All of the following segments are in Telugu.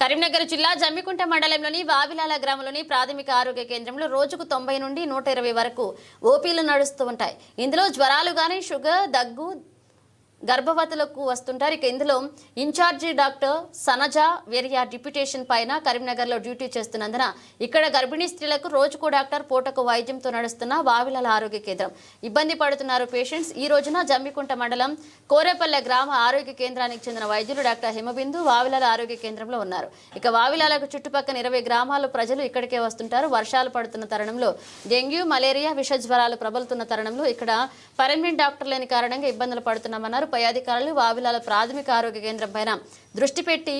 కరీంనగర్ జిల్లా జమ్మికుంట మండలంలోని వావిలాల గ్రామంలోని ప్రాథమిక ఆరోగ్య కేంద్రంలో రోజుకు తొంభై నుండి నూట ఇరవై వరకు ఓపీలు నడుస్తూ ఉంటాయి. ఇందులో జ్వరాలు కానీ షుగర్ దగ్గు గర్భవతులకు వస్తుంటారు. ఇక ఇందులో incharge doctor Sana Javeria deputation పైన కరీంనగర్లో డ్యూటీ చేస్తున్నందున ఇక్కడ గర్భిణీ స్త్రీలకు రోజుకు డాక్టర్ పూటకు వైద్యంతో నడుస్తున్న వావిలల ఆరోగ్య కేంద్రం. ఇబ్బంది పడుతున్నారు పేషెంట్స్. ఈ రోజున జమ్మికుంట మండలం కోరేపల్లె గ్రామ ఆరోగ్య కేంద్రానికి చెందిన వైద్యులు డాక్టర్ హిమబిందు వావిలల ఆరోగ్య కేంద్రంలో ఉన్నారు. ఇక వావిలాలకు చుట్టుపక్కల ఇరవై గ్రామాల ప్రజలు ఇక్కడికే వస్తుంటారు. వర్షాలు పడుతున్న తరుణంలో డెంగ్యూ మలేరియా విష జ్వరాలు ప్రబలుతున్న తరుణంలో ఇక్కడ పర్మనెంట్ డాక్టర్ లేని కారణంగా ఇబ్బందులు పడుతున్నామన్నారు. పై అధికారులు వావిలాల ప్రాథమిక ఆరోగ్య కేంద్రం పైన దృష్టి పెట్టి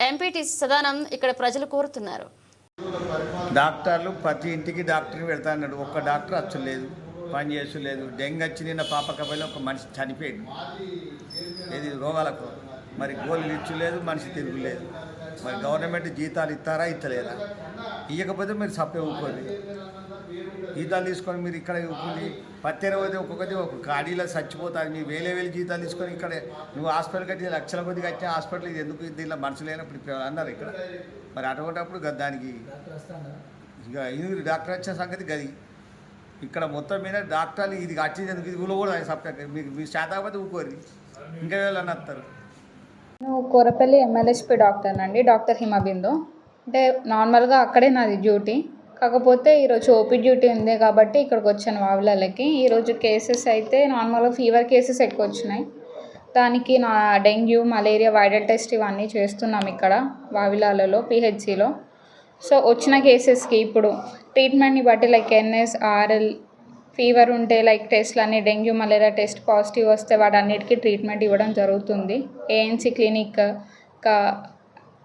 ఎంపీటీసీ సదానం ఇక్కడ ప్రజలు కోరుతున్నారు. డాక్టర్లు ప్రతి ఇంటికి డాక్టర్ని పెడతాడు ఒక్క డాక్టర్ అచ్చలేదు పని చేసలేదు డెంగ్ వచ్చి నిన్న పాపకపోయిన ఒక మనిషి చనిపోయాడు. ఏది రోగాలకు? మరి గోళీలు ఇచ్చలేదు మనిషి తిరుగులేదు. మరి గవర్నమెంట్ జీతాలు ఇస్తారా ఇస్తలేరా? ఇవ్వకపోతే మీరు సప్పే ఊరుకోండి. జీతాలు తీసుకొని మీరు ఇక్కడ ఊరుకుని పత్తెర పోతే ఒక్కొక్కటి ఒక ఖాళీలో చచ్చిపోతారు. మీ వేలే వేలు జీతాలు తీసుకొని ఇక్కడ నువ్వు హాస్పిటల్ కట్టి లక్షల కొద్ది కట్టిన హాస్పిటల్ ఇది ఎందుకు దీనిలో మనసు లేనప్పుడు అన్నారు ఇక్కడ. మరి అటువంటిప్పుడు దానికి ఇక ఇది డాక్టర్ వచ్చిన సంగతి గది. ఇక్కడ మొత్తం మీద డాక్టర్లు ఇది వచ్చింది ఎందుకు? ఇది కూడా సప్లై మీకు మీ శాతకపోతే ఊకోరు ఇంకా వీళ్ళని వస్తారు నేను Korapalli M L S P doctor అండి డాక్టర్ హిమబిందు అంటే నార్మల్గా అక్కడే నాది డ్యూటీ. కాకపోతే ఈరోజు ఓపీ డ్యూటీ ఉంది కాబట్టి ఇక్కడికి వచ్చాను వావులకి ఈరోజు కేసెస్ అయితే నార్మల్గా ఫీవర్ కేసెస్ ఎక్కువ వచ్చినాయి. దానికి నా డెంగ్యూ మలేరియా వైరల్ టెస్ట్ ఇవన్నీ చేస్తున్నాం ఇక్కడ వావిలాలలో పిహెచ్సిలో సో వచ్చిన కేసెస్కి ఇప్పుడు ట్రీట్మెంట్ని బట్టి like N S R L fever ఉంటే లైక్ టెస్ట్లు అన్ని డెంగ్యూ మలేరియా టెస్ట్ పాజిటివ్ వస్తే వాటన్నిటికీ ట్రీట్మెంట్ ఇవ్వడం జరుగుతుంది. ఏఎన్సీ క్లినిక్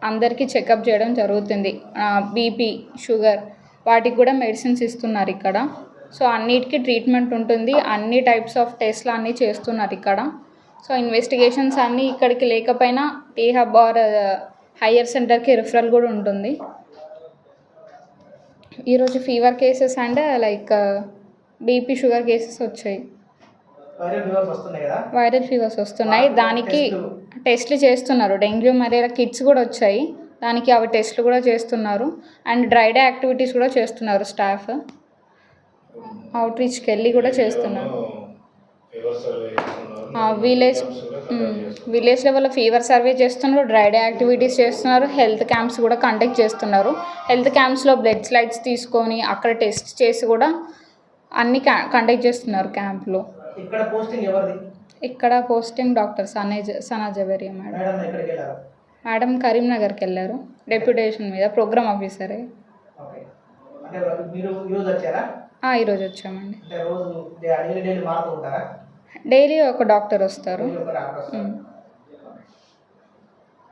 అందరికీ చెకప్ చేయడం జరుగుతుంది. బీపీ షుగర్ వాటికి కూడా మెడిసిన్స్ ఇస్తున్నారు ఇక్కడ. సో అన్నిటికీ ట్రీట్మెంట్ ఉంటుంది. అన్ని టైప్స్ ఆఫ్ టెస్ట్లు అన్నీ చేస్తున్నారు ఇక్కడ. సో ఇన్వెస్టిగేషన్స్ అన్నీ ఇక్కడికి లేకపోయినా టీ హబ్ ఆర్ హయ్యర్ సెంటర్కి రిఫరల్ కూడా ఉంటుంది. ఈరోజు fever cases and like BP sugar cases వచ్చాయి. వైరల్ ఫీవర్స్ వస్తున్నాయి దానికి టెస్ట్లు చేస్తున్నారు. డెంగ్యూ మలేరియా కిట్స్ కూడా వచ్చాయి. దానికి అవి టెస్ట్లు కూడా చేస్తున్నారు. అండ్ డ్రై డే యాక్టివిటీస్ కూడా చేస్తున్నారు స్టాఫ్ అవుట్ రీచ్కి వెళ్ళి కూడా చేస్తున్నారు. విలేజ్ విలేజ్ లెవెల్లో ఫీవర్ సర్వే చేస్తున్నారు. డ్రై డే యాక్టివిటీస్ చేస్తున్నారు. హెల్త్ క్యాంప్స్ కూడా కండక్ట్ చేస్తున్నారు. హెల్త్ క్యాంప్స్లో బ్లడ్ స్లైడ్స్ తీసుకొని అక్కడ టెస్ట్ చేసి కూడా అన్ని కండక్ట్ చేస్తున్నారు క్యాంప్లో ఇక్కడ పోస్టింగ్ ఎవరిది? ఇక్కడ పోస్టింగ్ డాక్టర్ సనేజ్ సనాజవేరియా మేడం. మేడం మేడం కరీంనగర్కి వెళ్ళారు. డెప్యుటేషన్ మీద ప్రోగ్రామ్ ఆఫీసరే ఈరోజు వచ్చామండి. డైలీ ఒక డాక్టర్ వస్తారు.